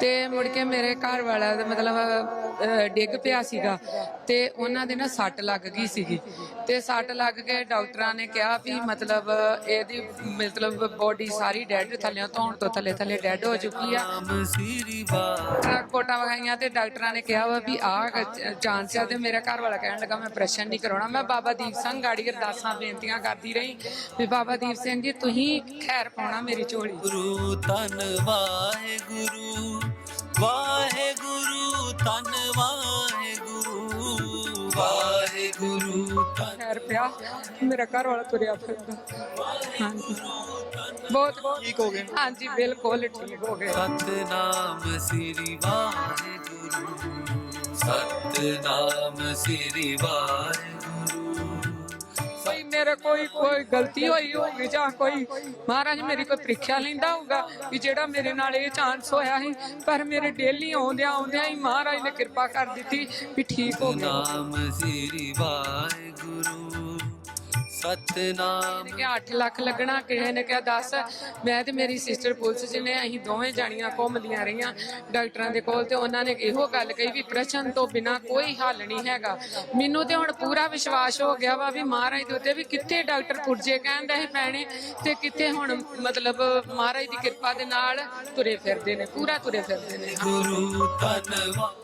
ਤੇ ਮੁੜ ਕੇ ਮੇਰੇ ਘਰ ਵਾਲਾ ਦਾ ਮਤਲਬ ਡਿੱਗ ਪਿਆ ਸੀਗਾ ਤੇ ਉਹਨਾਂ ਦੇ ਨਾ ਸੱਟ ਲੱਗ ਗਈ ਸੀਗੀ। ਤੇ ਸੱਟ ਲੱਗ ਕੇ ਡਾਕਟਰਾਂ ਨੇ ਕਿਹਾ ਵੀ ਮਤਲਬ ਇਹਦੀ ਮਤਲਬ ਬੋਡੀ ਸਾਰੀ ਡੈਡ ਥੱਲੇ ਧੌਣ ਤੋਂ ਥੱਲੇ ਥੱਲੇ ਡੈਡ ਹੋ ਚੁੱਕੀ ਆ। ਨਾਮ ਵਗਾਈਆਂ ਤੇ ਡਾਕਟਰਾਂ ਨੇ ਕਿਹਾ ਵਾ ਵੀ ਆਹ ਚਾਂਸ ਆ ਤੇ ਮੇਰਾ ਘਰ ਵਾਲਾ ਕਹਿਣ ਲੱਗਾ, ਮੈਂ ਆਪਰੇਸ਼ਨ ਨਹੀਂ ਕਰਾਉਣਾ। ਮੈਂ ਬਾਬਾ ਦੀਪ ਸਿੰਘ ਗਾੜੀ ਅਰਦਾਸਾਂ, ਬੇਨਤੀਆਂ ਕਰਦੀ ਰਹੀ। ਵੀ ਬਾਬਾ ਦੀਪ ਸਿੰਘ ਜੀ, ਤੁਸੀਂ ਖੈਰ ਪਾਉਣਾ ਮੇਰੀ ਝੋਲੀ ਗੁਰੂ ਤਨ ਵਾਹਿਗੁਰੂ। ਵਾਹਿਗੁਰੂ ਤਨ ਵਾਹਿਗੁਰੂ ਵਾਹਿਗੁਰੂ ਤਨ ਖੈਰ ਪਿਆ ਮੇਰਾ ਘਰ ਵਾਲਾ ਤੁਰਿਆ ਫਿਰਦਾ। ਹਾਂਜੀ। ਬਹੁਤ ਬਹੁਤ ਠੀਕ ਹੋ ਗਏ। ਹਾਂਜੀ ਬਿਲਕੁਲ ਠੀਕ ਹੋ ਗਏ। ਸਤਨਾਮ ਸ੍ਰੀ ਵਾਹਿਗੁਰੂ ਸਤਨਾਮ ਸ੍ਰੀ ਵਾਹਿਗੁਰੂ। ਮੇਰੇ ਕੋਈ ਕੋਈ ਗਲਤੀ ਹੋਈ ਹੋਊਗੀ ਜਾਂ ਕੋਈ ਮਹਾਰਾਜ ਮੇਰੀ ਕੋਈ ਪ੍ਰੀਖਿਆ ਲੈਂਦਾ ਹੋਊਗਾ ਵੀ ਜਿਹੜਾ ਮੇਰੇ ਨਾਲ ਇਹ ਚਾਂਸ ਹੋਇਆ ਸੀ, ਪਰ ਮੇਰੇ ਡੇਲੀ ਆਉਂਦਿਆਂ ਆਉਂਦਿਆਂ ਹੀ ਮਹਾਰਾਜ ਨੇ ਕਿਰਪਾ ਕਰ ਦਿੱਤੀ ਵੀ ਠੀਕ ਹੋ ਗਿਆ। ਨਾਮ ਸ੍ਰੀ ਵਾਹਿਗੁਰੂ। ਸਤਨਾਮ। ਕਿ 8 ਲੱਖ ਲੱਗਣਾ ਕਿਸੇ ਨੇ ਕਿਹਾ 10 ਮੈਂ ਤੇ ਮੇਰੀ ਸਿਸਟਰ ਪੁਲਿਸ 'ਚ ਨੇ ਅਸੀਂ ਦੋਵੇਂ ਜਾਣੀਆਂ ਘੁੰਮਦੀਆਂ ਰਹੀਆਂ ਡਾਕਟਰਾਂ ਦੇ ਕੋਲ ਤੇ ਉਹਨਾਂ ਨੇ ਇਹੋ ਗੱਲ ਕਹੀ ਵੀ ਪ੍ਰਸ਼ਨ ਤੋਂ ਬਿਨਾ ਕੋਈ ਹੱਲ ਨਹੀਂ ਹੈਗਾ। ਮੈਨੂੰ ਤੇ ਹੁਣ ਪੂਰਾ ਵਿਸ਼ਵਾਸ ਹੋ ਗਿਆ ਵਾ ਵੀ ਮਹਾਰਾਜ ਦੇ ਉੱਤੇ ਵੀ ਕਿੱਥੇ ਡਾਕਟਰ ਪੁਰਜੇ ਕਹਿੰਦਾ ਸੀ ਪੈਣੇ ਤੇ ਕਿੱਥੇ ਹੁਣ ਮਤਲਬ ਮਹਾਰਾਜ ਦੀ ਕਿਰਪਾ ਦੇ ਨਾਲ ਤੁਰੇ ਫਿਰਦੇ ਨੇ ਪੂਰਾ ਤੁਰੇ ਫਿਰਦੇ ਨੇ। ਗੁਰੂ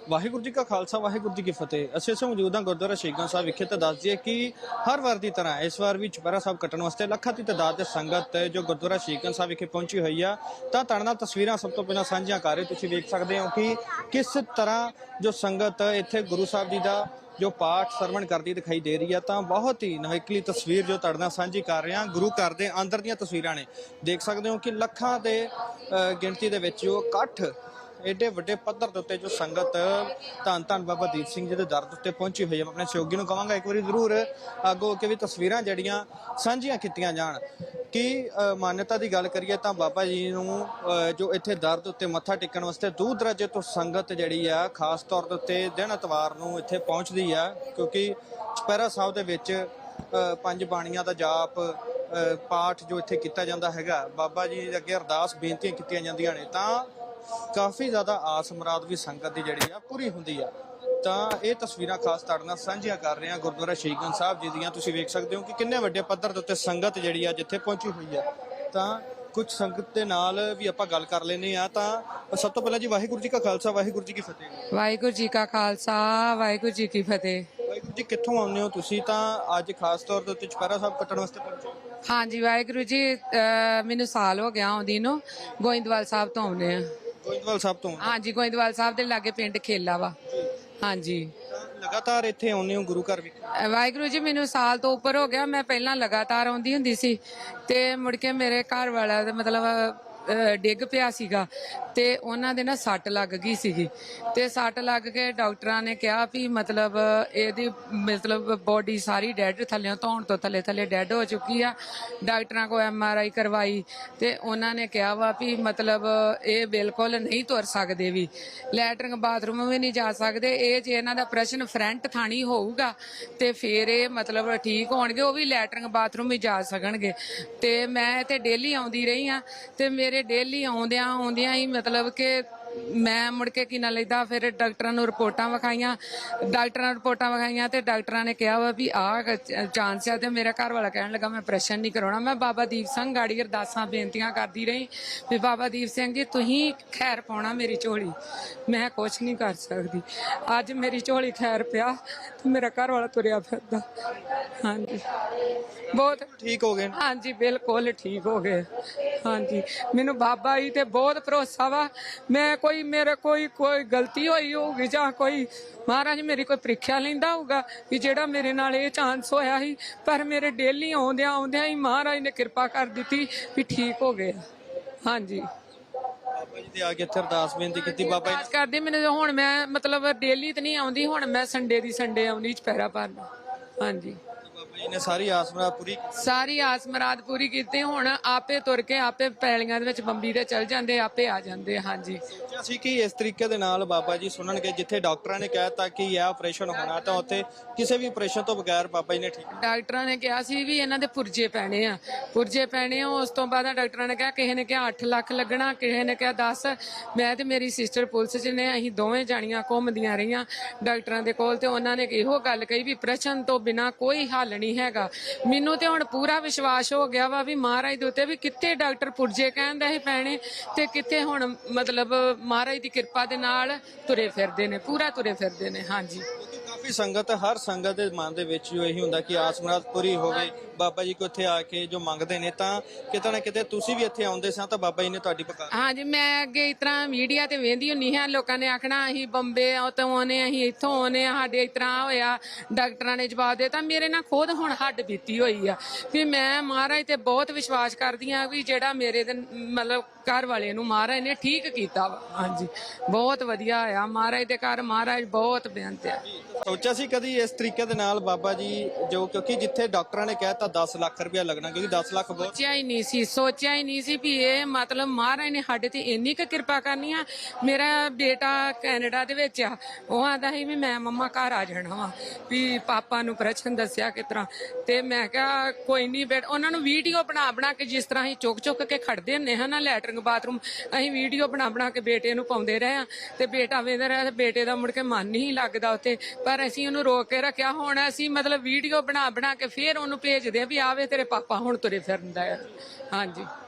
ਵਾਹਿਗੁਰੂ ਜੀ ਕਾ ਖਾਲਸਾ ਵਾਹਿਗੁਰੂ ਜੀ ਕੀ ਫਤਿਹ। ਅਸੀਂ ਮੌਜੂਦ ਹਾਂ ਗੁਰਦੁਆਰਾ ਸ਼ੇਖਗੰਜ ਸਾਹਿਬ ਵਿਖੇ ਤੇ ਦੱਸ ਦਈਏ ਕਿ ਹਰ ਵਾਰ ਦੀ ਤਰ੍ਹਾਂ ਇਸ ਵਾਰ ਵੀ ਚੁਪਹਿਰਾ ਸਾਹਿਬ ਕੱਟਣ ਵਾਸਤੇ ਲੱਖਾਂ ਦੀ ਤਾਦਾਦ ਦੇ ਸੰਗਤ ਜੋ ਗੁਰਦੁਆਰਾ ਸ਼ੇਖਗੰਜ ਸਾਹਿਬ ਵਿਖੇ ਪਹੁੰਚੀ ਹੋਈ ਆ। ਤਾਂ ਤੁਹਾਡੇ ਨਾਲ ਤਸਵੀਰਾਂ ਸਭ ਤੋਂ ਪਹਿਲਾਂ ਸਾਂਝੀਆਂ ਕਰ ਰਹੇ ਤੁਸੀਂ ਵੇਖ ਸਕਦੇ ਹੋ ਕਿ ਕਿਸ ਤਰ੍ਹਾਂ ਜੋ ਸੰਗਤ ਇੱਥੇ ਗੁਰੂ ਸਾਹਿਬ ਜੀ ਦਾ ਜੋ ਪਾਠ ਸਰਵਣ ਕਰਦੀ ਦਿਖਾਈ ਦੇ ਰਹੀ ਆ, ਤਾਂ ਬਹੁਤ ਹੀ ਨਵੇਕਲੀ ਤਸਵੀਰ ਜੋ ਤੁਹਾਡੇ ਨਾਲ ਸਾਂਝੀ ਕਰ ਰਹੇ ਹਾਂ ਗੁਰੂ ਘਰ ਦੇ ਅੰਦਰ ਦੀਆਂ ਤਸਵੀਰਾਂ ਨੇ। ਦੇਖ ਸਕਦੇ ਹੋ ਕਿ ਲੱਖਾਂ ਦੇ ਗਿਣਤੀ ਦੇ ਵਿੱਚ ਜੋ ਇਕੱਠ ਐਡੇ ਵੱਡੇ ਪੱਧਰ ਦੇ ਉੱਤੇ ਜੋ ਸੰਗਤ ਧੰਨ ਧੰਨ ਬਾਬਾ ਦੀਪ ਸਿੰਘ ਜੀ ਦੇ ਦਰ ਦੇ ਉੱਤੇ ਪਹੁੰਚੀ ਹੋਈ ਹੈ, ਮੈਂ ਆਪਣੇ ਸਹਿਯੋਗੀ ਨੂੰ ਕਹਾਂਗਾ, ਇੱਕ ਵਾਰੀ ਜ਼ਰੂਰ ਅੱਗੋਂ ਕੇ ਵੀ ਤਸਵੀਰਾਂ ਜਿਹੜੀਆਂ ਸਾਂਝੀਆਂ ਕੀਤੀਆਂ ਜਾਣ। ਕਿ ਮਾਨਤਾ ਦੀ ਗੱਲ ਕਰੀਏ ਤਾਂ ਬਾਬਾ ਜੀ ਨੂੰ ਜੋ ਇੱਥੇ ਦਰ ਦੇ ਉੱਤੇ ਮੱਥਾ ਟੇਕਣ ਵਾਸਤੇ ਦੂਰ ਦਰਾਜੇ ਤੋਂ ਸੰਗਤ ਜਿਹੜੀ ਆ, ਖਾਸ ਤੌਰ ਦੇ ਉੱਤੇ ਦਿਨ ਇਤਵਾਰ ਨੂੰ ਇੱਥੇ ਪਹੁੰਚਦੀ ਆ, ਕਿਉਂਕਿ ਚੁਪਹਿਰਾ ਸਾਹਿਬ ਦੇ ਵਿੱਚ ਪੰਜ ਬਾਣੀਆਂ ਦਾ ਜਾਪ ਪਾਠ ਜੋ ਇੱਥੇ ਕੀਤਾ ਜਾਂਦਾ ਹੈਗਾ, ਬਾਬਾ ਜੀ ਦੇ ਅੱਗੇ ਅਰਦਾਸ ਬੇਨਤੀਆਂ ਕੀਤੀਆਂ ਜਾਂਦੀਆਂ ਨੇ, ਤਾਂ ਕਾਫੀ ਜ਼ਿਆਦਾ ਆਸ ਮੁਰਾਦ ਵੀ ਸੰਗਤ ਦੀ ਜਿਹੜੀ ਆ ਪੂਰੀ ਹੁੰਦੀ ਆ। ਤਾਂ ਇਹ ਤਸਵੀਰਾਂ ਖਾਸ ਤੁਹਾਡੇ ਨਾਲ ਸਾਂਝੀਆਂ ਕਰ ਰਹੇ ਹਾਂ ਗੁਰਦੁਆਰਾ ਸ਼ਹੀਦਗੰਜ ਸਾਹਿਬ ਜੀ ਦੀਆਂ। ਤੁਸੀਂ ਵੇਖ ਸਕਦੇ ਹੋ ਕਿ ਕਿੰਨੇ ਵੱਡੇ ਪੱਧਰ ਦੇ ਉੱਤੇ ਸੰਗਤ ਜਿਹੜੀ ਆ ਜਿੱਥੇ ਪਹੁੰਚੀ ਹੋਈ ਆ। ਤਾਂ ਕੁਝ ਸੰਗਤ ਦੇ ਨਾਲ ਵੀ ਆਪਾਂ ਗੱਲ ਕਰ ਲੈਨੇ ਆ ਤਾਂ ਸਭ ਤੋਂ ਪਹਿਲਾਂ ਜੀ ਵਾਹਿਗੁਰੂ ਜੀ ਕਾ ਖਾਲਸਾ ਵਾਹਿਗੁਰੂ ਜੀ ਕੀ ਫਤਿਹ। ਵਾਹਿਗੁਰੂ ਜੀ ਕਾ ਖਾਲਸਾ ਵਾਹਿਗੁਰੂ ਜੀ ਕੀ ਫਤਿਹ। ਵਾਹਿਗੁਰੂ ਜੀ ਕਿੱਥੋਂ ਆਉਂਦੇ ਹੋ ਤੁਸੀਂ? ਤਾਂ ਅੱਜ ਖਾਸ ਤੌਰ ਦੇ ਉੱਤੇ ਚੁਪਹਿਰਾ ਸਾਹਿਬ ਕੱਟਣ ਵਾਸਤੇ ਪਹੁੰਚੇ ਹੋ। ਹਾਂਜੀ ਵਾਹਿਗੁਰੂ ਜੀ ਮੈਨੂੰ ਸਾਲ ਹੋ ਗਿਆ ਆਉਂਦੀ ਨੂੰ। ਗੋਇੰਦਵਾਲ ਸਾਹਿਬ ਤੋਂ ਆਉਂਦੇ ਆ ਗੋਇੰਦਵਾਲ ਸਾਹਿਬ ਤੋਂ? ਹਾਂਜੀ ਗੋਇੰਦਵਾਲ ਸਾਹਿਬ ਦੇ ਲਾਗੇ ਪਿੰਡ ਖੇਲਾ ਵਾ। ਹਾਂਜੀ। ਲਗਾਤਾਰ ਇੱਥੇ ਆਉਂਦੇ ਹੋ ਗੁਰੂ ਘਰ ਵਿੱਚ ਅਹ ਵਾਹਿਗੁਰੂ ਜੀ ਮੈਨੂੰ ਸਾਲ ਤੋਂ ਉੱਪਰ ਹੋ ਗਿਆ। ਮੈਂ ਪਹਿਲਾਂ ਲਗਾਤਾਰ ਆਉਂਦੀ ਹੁੰਦੀ ਸੀ ਤੇ ਮੁੜ ਕੇ ਮੇਰੇ ਘਰ ਵਾਲਾ ਮਤਲਬ ਡਿੱਗ ਪਿਆ ਸੀਗਾ ਤੇ ਉਹਨਾਂ ਦੇ ਨਾ ਸੱਟ ਲੱਗ ਗਈ ਸੀਗੀ। ਤੇ ਸੱਟ ਲੱਗ ਕੇ ਡਾਕਟਰਾਂ ਨੇ ਕਿਹਾ ਵੀ ਮਤਲਬ ਇਹਦੀ ਮਤਲਬ ਬੋਡੀ ਸਾਰੀ ਡੈਡ ਥੱਲੇ ਧੌਣ ਤੋਂ ਥੱਲੇ ਥੱਲੇ ਡੈਡ ਹੋ ਚੁੱਕੀ ਆ। ਡਾਕਟਰਾਂ ਕੋ ਐਮ ਆਰ ਆਈ ਕਰਵਾਈ ਤੇ ਉਹਨਾਂ ਨੇ ਕਿਹਾ ਵਾ ਵੀ ਮਤਲਬ ਇਹ ਬਿਲਕੁਲ ਨਹੀਂ ਤੁਰ ਸਕਦੇ ਵੀ। ਲੈਟਰਿੰਗ ਬਾਥਰੂਮ ਵੀ ਨਹੀਂ ਜਾ ਸਕਦੇ। ਇਹ ਜੇ ਇਹਨਾਂ ਦਾ ਪ੍ਰਸ਼ਨ ਫਰੰਟ ਥਾਣੀ ਹੋਊਗਾ ਤੇ ਫਿਰ ਇਹ ਮਤਲਬ ਠੀਕ ਹੋਣਗੇ, ਉਹ ਵੀ ਲੈਟਰਿੰਗ ਬਾਥਰੂਮ ਵੀ ਜਾ ਸਕਣਗੇ। ਤੇ ਮੈਂ ਤੇ ਡੇਲੀ ਆਉਂਦੀ ਰਹੀ ਆ ਤੇ ਮੇਰੇ ਡੇਲੀ ਆਉਂਦਿਆਂ ਆਉਂਦਿਆਂ ਹੀ ਮਤਲਬ ਕਿ ਮੈਂ ਮੁੜ ਕੇ ਕੀ ਨਾ ਲੈਦਾ ਫਿਰ ਡਾਕਟਰਾਂ ਨੂੰ ਰਿਪੋਰਟਾਂ ਵਿਖਾਈਆਂ ਡਾਕਟਰਾਂ ਨੂੰ ਰਿਪੋਰਟਾਂ ਵਿਖਾਈਆਂ ਤੇ ਡਾਕਟਰਾਂ ਨੇ ਕਿਹਾ ਵਾ ਵੀ ਆਹ ਚਾਂਸ ਆ ਤੇ ਮੇਰਾ ਘਰ ਵਾਲਾ ਕਹਿਣ ਲੱਗਾ ਮੈਂ ਆਪਰੇਸ਼ਨ ਨਹੀਂ ਕਰਾਉਣਾ। ਮੈਂ ਬਾਬਾ ਦੀਪ ਸਿੰਘ ਗਾੜੀ ਅਰਦਾਸਾਂ ਬੇਨਤੀਆਂ ਕਰਦੀ ਰਹੀ ਵੀ ਬਾਬਾ ਦੀਪ ਸਿੰਘ ਜੀ ਤੁਸੀਂ ਖੈਰ ਪਾਉਣਾ ਮੇਰੀ ਝੋਲੀ। ਮੈਂ ਕੁਝ ਨਹੀਂ ਕਰ ਸਕਦੀ। ਅੱਜ ਮੇਰੀ ਝੋਲੀ ਖੈਰ ਪਿਆ ਤੇ ਮੇਰਾ ਘਰ ਵਾਲਾ ਤੁਰਿਆ ਫਿਰਦਾ। ਹਾਂਜੀ। ਬਹੁਤ ਠੀਕ ਹੋ ਗਏ। ਹਾਂਜੀ ਬਿਲਕੁਲ ਠੀਕ ਹੋ ਗਏ। ਹਾਂਜੀ। ਮੈਨੂੰ ਬਾਬਾ ਜੀ ਤੇ ਬਹੁਤ ਭਰੋਸਾ ਵਾ। ਮੈਂ ਕੋਈ ਮੇਰੇ ਕੋਈ ਕੋਈ ਗਲਤੀ ਹੋਈ ਹੋਊਗੀ ਜਾਂ ਕੋਈ ਮਹਾਰਾਜ ਮੇਰੀ ਕੋਈ ਪ੍ਰੀਖਿਆ ਲੈਂਦਾ ਹੋਊਗਾ ਵੀ ਜਿਹੜਾ ਮੇਰੇ ਨਾਲ ਇਹ ਚਾਂਸ ਹੋਇਆ ਸੀ ਪਰ ਮੇਰੇ ਡੇਲੀ ਆਉਂਦਿਆਂ ਆਉਂਦਿਆਂ ਹੀ ਮਹਾਰਾਜ ਨੇ ਕਿਰਪਾ ਕਰ ਦਿੱਤੀ ਵੀ ਠੀਕ ਹੋ ਗਏ ਹਾਂਜੀ। ਬਾਬਾ ਜੀ ਦੇ ਆ ਕੇ ਇੱਥੇ ਅਰਦਾਸ ਬੇਨਤੀ ਕੀਤੀ ਬਾਬਾ ਜੀ ਕਰਦੀ ਮੈਨੂੰ ਹੁਣ ਮੈਂ ਮਤਲਬ ਡੇਲੀ ਤੇ ਨਹੀਂ ਆਉਂਦੀ ਹੁਣ ਮੈਂ ਸੰਡੇ ਦੀ ਸੰਡੇ ਆਉਂਦੀ ਚਪੈਰਾ ਭਰਨ ਹਾਂਜੀ। ਜੀ ਨੇ ਸਾਰੀ ਆਸ ਮੁਰਾਦ ਪੂਰੀ ਸਾਰੀ ਆਸ ਮੁਰਾਦ ਪੂਰੀ ਕੀਤੀ। ਹੁਣ ਆਪੇ ਤੁਰ ਕੇ ਆਪੇ ਪੈਲੀਆਂ ਦੇ ਵਿੱਚ ਬੰਬੀ ਦੇ ਚਲ ਜਾਂਦੇ, ਆਪੇ ਆ ਜਾਂਦੇ, ਹਾਂਜੀ। ਸੋਚਿਆ ਸੀ ਕਿ ਇਸ ਤਰੀਕੇ ਦੇ ਨਾਲ ਬਾਬਾ ਜੀ ਸੁਣਨਗੇ, ਜਿੱਥੇ ਡਾਕਟਰਾਂ ਨੇ ਕਹਿਤਾ ਕਿ ਇਹ ਆਪਰੇਸ਼ਨ ਹੋਣਾ ਤਾਂ ਉੱਥੇ ਕਿਸੇ ਵੀ ਆਪਰੇਸ਼ਨ ਤੋਂ ਬਗੈਰ ਬਾਬਾ ਜੀ ਨੇ ਠੀਕ ਡਾਕਟਰਾਂ ਨੇ ਕਿਹਾ ਸੀ ਵੀ ਇਹਨਾਂ ਦੇ ਪੁਰਜੇ ਪੈਣੇ ਆ। ਪੁਰਜੇ ਪੈਣੇ ਆ, ਉਸ ਤੋਂ ਬਾਅਦ ਡਾਕਟਰਾਂ ਨੇ ਕਿਹਾ, ਕਿਸੇ ਨੇ ਕਿਹਾ 8 ਲੱਖ ਲੱਗਣਾ, ਕਿਸੇ ਨੇ ਕਿਹਾ 10 ਮੈਂ ਤੇ ਮੇਰੀ ਸਿਸਟਰ ਪੁਲਿਸ 'ਚ ਨੇ, ਅਸੀਂ ਦੋਵੇਂ ਜਾਣੀਆਂ ਘੁੰਮਦੀਆਂ ਰਹੀਆਂ ਡਾਕਟਰਾਂ ਦੇ ਕੋਲ ਤੇ ਉਹਨਾਂ ਨੇ ਇਹੋ ਗੱਲ ਕਹੀ ਵੀ ਪ੍ਰਸ਼ਨ ਤੋਂ ਬਿਨਾ ਕੋਈ ਹੱਲ ਨਹੀਂ ਹੈਗਾ। ਮੈਨੂੰ ਤੇ ਹੁਣ ਪੂਰਾ ਵਿਸ਼ਵਾਸ ਹੋ ਗਿਆ ਵਾ ਵੀ ਮਹਾਰਾਜ ਦੇ ਉੱਤੇ ਵੀ ਕਿੱਥੇ ਡਾਕਟਰ ਪੁਰਜੇ ਕਹਿੰਦਾ ਸੀ ਪੈਣੇ ਤੇ ਕਿੱਥੇ ਹੁਣ ਮਤਲਬ ਮਹਾਰਾਜ ਦੀ ਕਿਰਪਾ ਦੇ ਨਾਲ ਤੁਰੇ ਫਿਰਦੇ ਨੇ ਪੂਰਾ ਤੁਰੇ ਫਿਰਦੇ ਨੇ ਹਾਂਜੀ। ਕਾਫੀ ਸੰਗਤ ਹਰ ਸੰਗਤ ਦੇ ਮਨ ਦੇ ਵਿੱਚ ਜੋ ਇਹੀ ਹੁੰਦਾ ਕਿ ਆਸ ਮੁਰਾਦ ਪੂਰੀ ਹੋਵੇ। ਬਾਬਾ ਜੀ ਕੋ ਇੱਥੇ ਆ ਕੇ ਜੋ ਮੰਗਦੇ ਨੇ ਤਾਂ ਕਿਤੇ ਨਾ ਕਿਤੇ ਤੁਸੀਂ ਵੀ ਇੱਥੇ ਆਉਂਦੇ ਸਾਂ ਤਾਂ ਬਾਬਾ ਜੀ ਨੇ ਤੁਹਾਡੀ ਪੁਕਾਰ ਹਾਂਜੀ ਮੈਂ ਅੱਗੇ ਇਸ ਤਰ੍ਹਾਂ ਮੀਡੀਆ ਤੇ ਵੇਂਦੀ ਹੁੰਨੀ ਹਾਂ ਲੋਕਾਂ ਨੇ ਆਖਣਾ ਅਸੀਂ ਬੰਬੇ ਤੋਂ ਆਉਨੇ ਅਸੀਂ ਇੱਥੋਂ ਆਉਨੇ ਆ ਸਾਡੇ ਇਸ ਤਰ੍ਹਾਂ ਹੋਇਆ ਡਾਕਟਰਾਂ ਨੇ ਜਵਾਬ ਦਿੱਤਾ। ਮੇਰੇ ਨਾਲ ਖੁਦ ਹੁਣ ਹੱਡ ਬੀਤੀ ਹੋਈ ਆ। ਵੀ ਮੈਂ ਮਹਾਰਾਜ ਤੇ ਬਹੁਤ ਵਿਸ਼ਵਾਸ ਕਰਦੀ ਆ ਵੀ ਜਿਹੜਾ ਮੇਰੇ ਦੇ ਮਤਲਬ ਘਰ ਵਾਲੇ ਨੂੰ ਮਹਾਰਾਜ ਨੇ ਠੀਕ ਕੀਤਾ ਵਾ। ਹਾਂਜੀ ਬਹੁਤ ਵਧੀਆ ਆ ਮਹਾਰਾਜ ਦੇ ਘਰ ਮਹਾਰਾਜ ਬਹੁਤ ਬੇਅੰਤ ਆ। ਸੋਚਿਆ ਸੀ ਕਦੀ ਇਸ ਤਰੀਕੇ ਦੇ ਨਾਲ ਬਾਬਾ ਜੀ, ਜੋ ਕਿਉਂਕਿ ਜਿੱਥੇ ਡਾਕਟਰਾਂ ਨੇ ਕਹਿਤਾ 10 ਲੱਖ ਰੁਪਇਆ ਲੱਗਣਾ, ਕਿਉਂਕਿ 10 ਲੱਖ ਬਹੁਤ ਸੋਚਿਆ ਹੀ ਨਹੀਂ ਸੀ, ਸੋਚਿਆ ਹੀ ਨਹੀਂ ਸੀ ਵੀ ਇਹ ਮਤਲਬ ਮਹਾਰਾਜ ਨੇ ਸਾਡੇ ਤੇ ਇੰਨੀ ਕੁ ਕਿਰਪਾ ਕਰਨੀ ਆ। ਮੇਰਾ ਬੇਟਾ ਕੈਨੇਡਾ ਦੇ ਵਿੱਚ ਆ, ਉਹ ਆਂਦਾ ਸੀ ਵੀ ਮੈਂ ਮੰਮਾ ਘਰ ਆ ਜਾਣਾ ਵਾ, ਵੀ ਪਾਪਾ ਨੂੰ ਪ੍ਰਸ਼ਨ ਦੱਸਿਆ ਕਿਸ ਤਰ੍ਹਾਂ ਤੇ ਮੈਂ ਕਿਹਾ, ਕੋਈ ਨਹੀਂ ਬੇਟ, ਉਹਨਾਂ ਨੂੰ ਵੀਡੀਓ ਬਣਾ ਬਣਾ ਕੇ ਜਿਸ ਤਰ੍ਹਾਂ ਅਸੀਂ ਚੁੱਕ ਚੁੱਕ ਕੇ ਖੜਦੇ ਹੁੰਦੇ ਹਾਂ ਨਾ, ਲੈਟਰਿੰਗ ਬਾਥਰੂਮ, ਅਸੀਂ ਵੀਡੀਓ ਬਣਾ ਬਣਾ ਕੇ ਬੇਟੇ ਨੂੰ ਪਾਉਂਦੇ ਰਹੇ ਆ। ਤੇ ਬੇਟਾ ਵੇਂਦਾ ਰਿਹਾ, ਤੇ ਬੇਟੇ ਦਾ ਮੁੜ ਕੇ ਮਨ ਨਹੀਂ ਲੱਗਦਾ ਉੱਥੇ, ਪਰ ਅਸੀਂ ਉਹਨੂੰ ਰੋਕ ਕੇ ਰੱਖਿਆ, ਹੁਣ ਅਸੀਂ ਮਤਲਬ ਵੀਡੀਓ ਬਣਾ ਬਣਾ ਕੇ ਫੇਰ ਉਹਨੂੰ ਭੇਜਦੇ ਆ ਵੀ ਆਵੇ ਤੇਰੇ ਪਾਪਾ ਹੁਣ ਤੁਰੇ ਫਿਰਦਾ ਆ। ਹਾਂਜੀ।